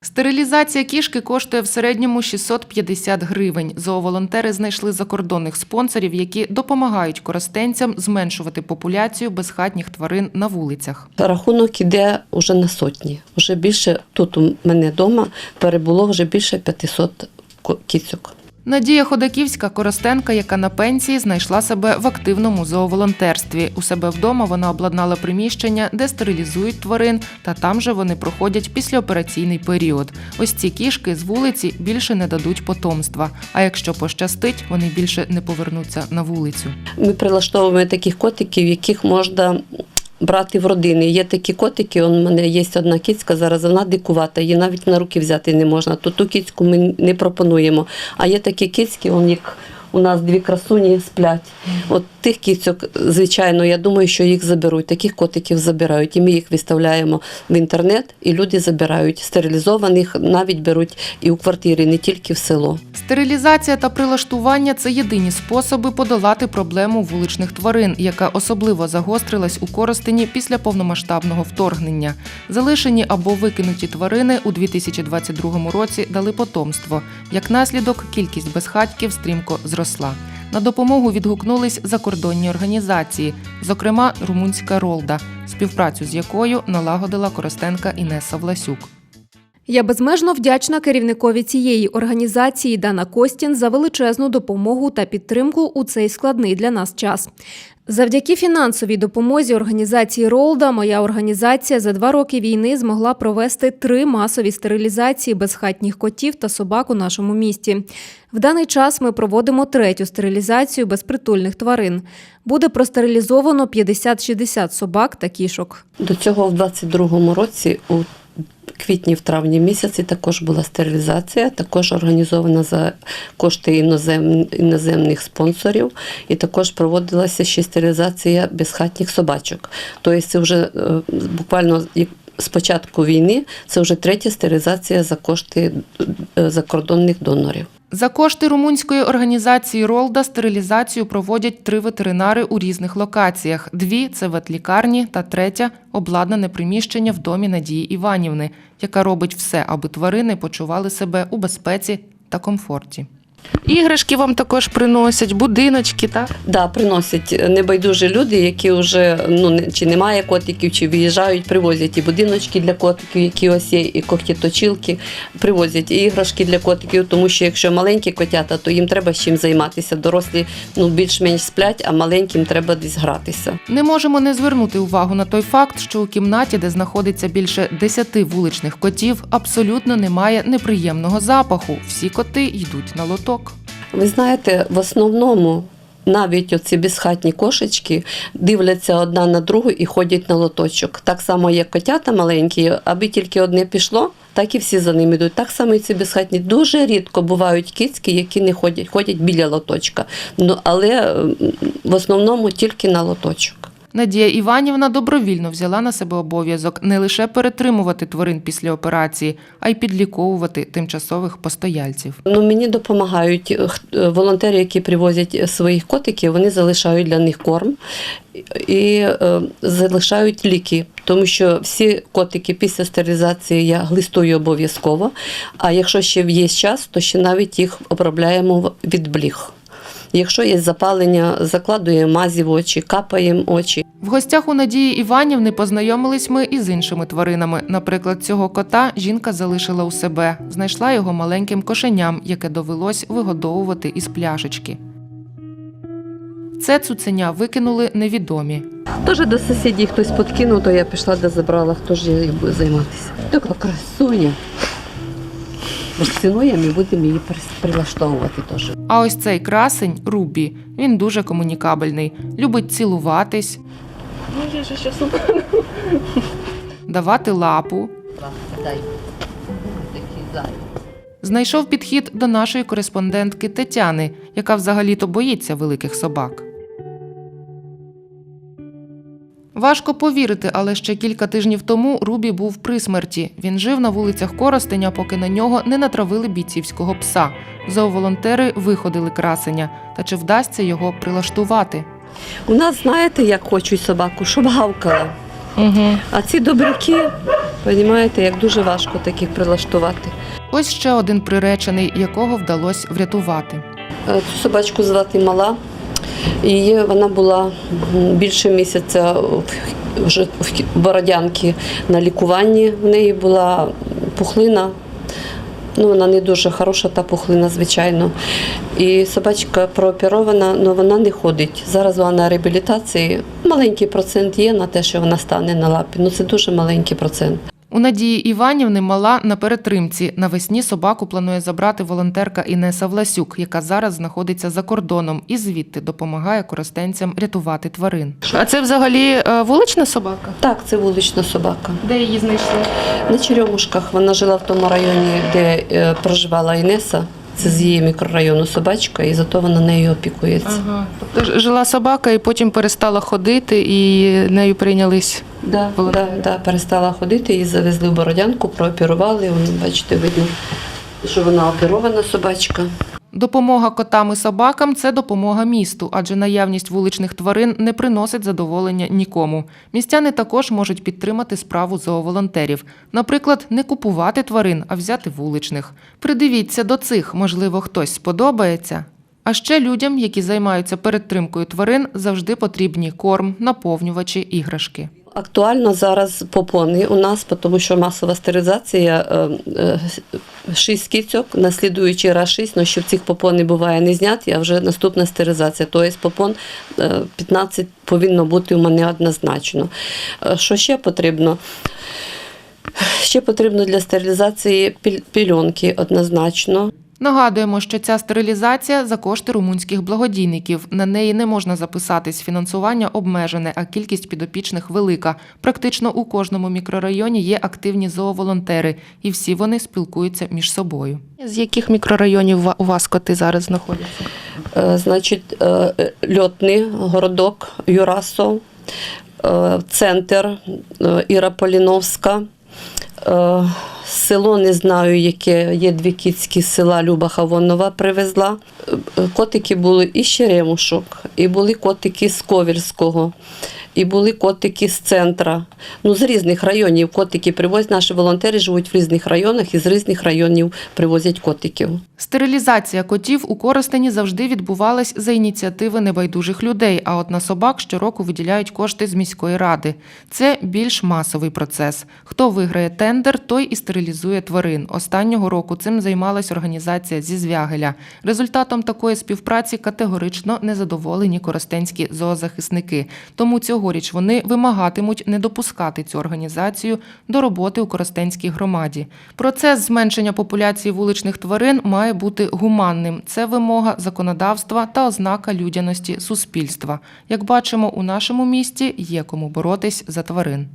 Стерилізація кішки коштує в середньому 650 гривень. Зооволонтери знайшли закордонних спонсорів, які допомагають коростенцям зменшувати популяцію безхатніх тварин на вулицях. Рахунок іде вже на сотні. Вже більше тут у мене вдома перебуло вже більше 500 ко- кіцьок. Надія Ходаківська коростенка, яка на пенсії, знайшла себе в активному зооволонтерстві. У себе вдома вона обладнала приміщення, де стерилізують тварин, та там же вони проходять післяопераційний період. Ось ці кішки з вулиці більше не дадуть потомства. А якщо пощастить, вони більше не повернуться на вулицю. Ми прилаштовуємо таких котиків, яких можна брати в родини. Є такі котики, у мене є одна кіцька, зараз вона дикувата, її навіть на руки взяти не можна. То ту кіцьку ми не пропонуємо. А є такі кіцькі, он як у нас дві красуні сплять. От тих кіцьок, звичайно, я думаю, що їх заберуть. Таких котиків забирають. І ми їх виставляємо в інтернет, і люди забирають. Стерилізованих навіть беруть і у квартирі, не тільки в село. Стерилізація та прилаштування це єдині способи подолати проблему вуличних тварин, яка особливо загострилась у Коростені після повномасштабного вторгнення. Залишені або викинуті тварини у 2022 році дали потомство. Як наслідок, кількість безхатьків стрімко зросла. На допомогу відгукнулись закордонні організації, зокрема румунська Ролда, співпрацю з якою налагодила Коростенка Інеса Власюк. Я безмежно вдячна керівникові цієї організації Дана Костін за величезну допомогу та підтримку у цей складний для нас час. Завдяки фінансовій допомозі організації Ролда, моя організація за два роки війни змогла провести три масові стерилізації безхатніх котів та собак у нашому місті. В даний час ми проводимо третю стерилізацію безпритульних тварин. Буде простерилізовано 50-60 собак та кішок. До цього в 22-му році у квітні, в травні місяці також була стерилізація, також організована за кошти інозем, іноземних спонсорів, і також проводилася ще стерилізація безхатніх собачок. Тобто це вже е, буквально з початку війни це вже третя стерилізація за кошти е, закордонних донорів. За кошти румунської організації Ролда стерилізацію проводять три ветеринари у різних локаціях: дві це ветлікарні, та третя обладнане приміщення в домі Надії Іванівни, яка робить все, аби тварини почували себе у безпеці та комфорті. Іграшки вам також приносять, будиночки, так? Да, приносять небайдужі люди, які вже ну чи немає котиків, чи виїжджають, привозять і будиночки для котиків, які ось є, і когтіточілки, привозять і іграшки для котиків, тому що якщо маленькі котята, то їм треба з чим займатися. Дорослі ну більш-менш сплять, а маленьким треба десь гратися. Не можемо не звернути увагу на той факт, що у кімнаті, де знаходиться більше десяти вуличних котів, абсолютно немає неприємного запаху. Всі коти йдуть на лоток. Ви знаєте, в основному. Навіть оці безхатні кошечки дивляться одна на другу і ходять на лоточок. Так само, як котята маленькі, аби тільки одне пішло, так і всі за ним йдуть. Так само і ці безхатні. Дуже рідко бувають кицьки, які не ходять, ходять біля лоточка. Ну, але в основному тільки на лоточок. Надія Іванівна добровільно взяла на себе обов'язок не лише перетримувати тварин після операції, а й підліковувати тимчасових постояльців. Ну, мені допомагають е, е, волонтери, які привозять своїх котиків, вони залишають для них корм і е, залишають ліки, тому що всі котики після стерилізації я глистую обов'язково. А якщо ще є час, то ще навіть їх обробляємо від бліг. Якщо є запалення, закладуємо мазі в очі, капаємо очі. В гостях у Надії Іванівни познайомились ми і з іншими тваринами. Наприклад, цього кота жінка залишила у себе, знайшла його маленьким кошеням, яке довелось вигодовувати із пляшечки. Це цуценя викинули невідомі. Теж до сусідів хтось подкинув, то я пішла де забрала, хто ж її буде займатися. Така красуня. Ціною ми будемо її прилаштовувати теж. А ось цей красень Рубі. Він дуже комунікабельний, любить цілуватись, давати лапу. Дай. Такий зай. Знайшов підхід до нашої кореспондентки Тетяни, яка взагалі-то боїться великих собак. Важко повірити, але ще кілька тижнів тому Рубі був при смерті. Він жив на вулицях Коростеня, поки на нього не натравили бійцівського пса. Зооволонтери виходили красення. Та чи вдасться його прилаштувати? У нас, знаєте, як хочуть собаку, щоб гавкала. Угу. А ці добряки Розумієте, як дуже важко таких прилаштувати. Ось ще один приречений, якого вдалося врятувати. Е, Цю собачку звати мала. Її вона була більше місяця вже в Бородянці на лікуванні. В неї була пухлина. Ну, вона не дуже хороша, та пухлина, звичайно. І собачка прооперована, але вона не ходить. Зараз вона на реабілітації. Маленький процент є на те, що вона стане на лапі. Ну це дуже маленький процент. У Надії Іванівни мала на перетримці. Навесні собаку планує забрати волонтерка Інеса Власюк, яка зараз знаходиться за кордоном і звідти допомагає користенцям рятувати тварин. А це взагалі е, вулична собака? Так, це вулична собака. Де її знайшли? На Черемушках вона жила в тому районі, де е, проживала Інеса. Це з її мікрорайону собачка, і зато вона нею опікується. Ага. Тобто жила собака і потім перестала ходити, і нею прийнялись. Да, да, да, перестала ходити, її завезли в Бородянку, прооперували. Вони бачите, видно, що вона оперована собачка. Допомога котам і собакам це допомога місту, адже наявність вуличних тварин не приносить задоволення нікому. Містяни також можуть підтримати справу зооволонтерів. Наприклад, не купувати тварин, а взяти вуличних. Придивіться до цих, можливо, хтось сподобається. А ще людям, які займаються передтримкою тварин, завжди потрібні корм, наповнювачі, іграшки. Актуально зараз попони у нас, тому що масова стерилізація е, е, шість кіцьок, наслідуючий раз шість, але що в цих попон буває не зняті, а вже наступна стерилізація. Тобто попон е, 15 повинно бути у мене однозначно. Е, Що ще потрібно? Ще потрібно для стерилізації піль- пільонки однозначно. Нагадуємо, що ця стерилізація за кошти румунських благодійників. На неї не можна записатись. Фінансування обмежене, а кількість підопічних велика. Практично у кожному мікрорайоні є активні зооволонтери, і всі вони спілкуються між собою. З яких мікрорайонів у вас коти зараз знаходяться? Е, Значить, е, льотний городок Юрасов, е, центр Іра Поліновська. Е, Село не знаю, яке є дві кіцькі села Люба Хавонова привезла. Е, Котики були і з Черемушок, і були котики з Ковільського, і були котики з центра. Ну, з різних районів котики привозять. Наші волонтери живуть в різних районах і з різних районів привозять котиків. Стерилізація котів у Коростені завжди відбувалась за ініціативи небайдужих людей, а от на собак щороку виділяють кошти з міської ради. Це більш масовий процес. Хто виграє тендер, той і стерилізує тварин. Останнього року цим займалась організація зі Звягеля. Результатом такої співпраці категорично незадоволені коростенські зоозахисники. Тому цьогоріч вони вимагатимуть не допускати цю організацію до роботи у Коростенській громаді. Процес зменшення популяції вуличних тварин має бути гуманним. Це вимога законодавства та ознака людяності суспільства. Як бачимо, у нашому місті є кому боротись за тварин.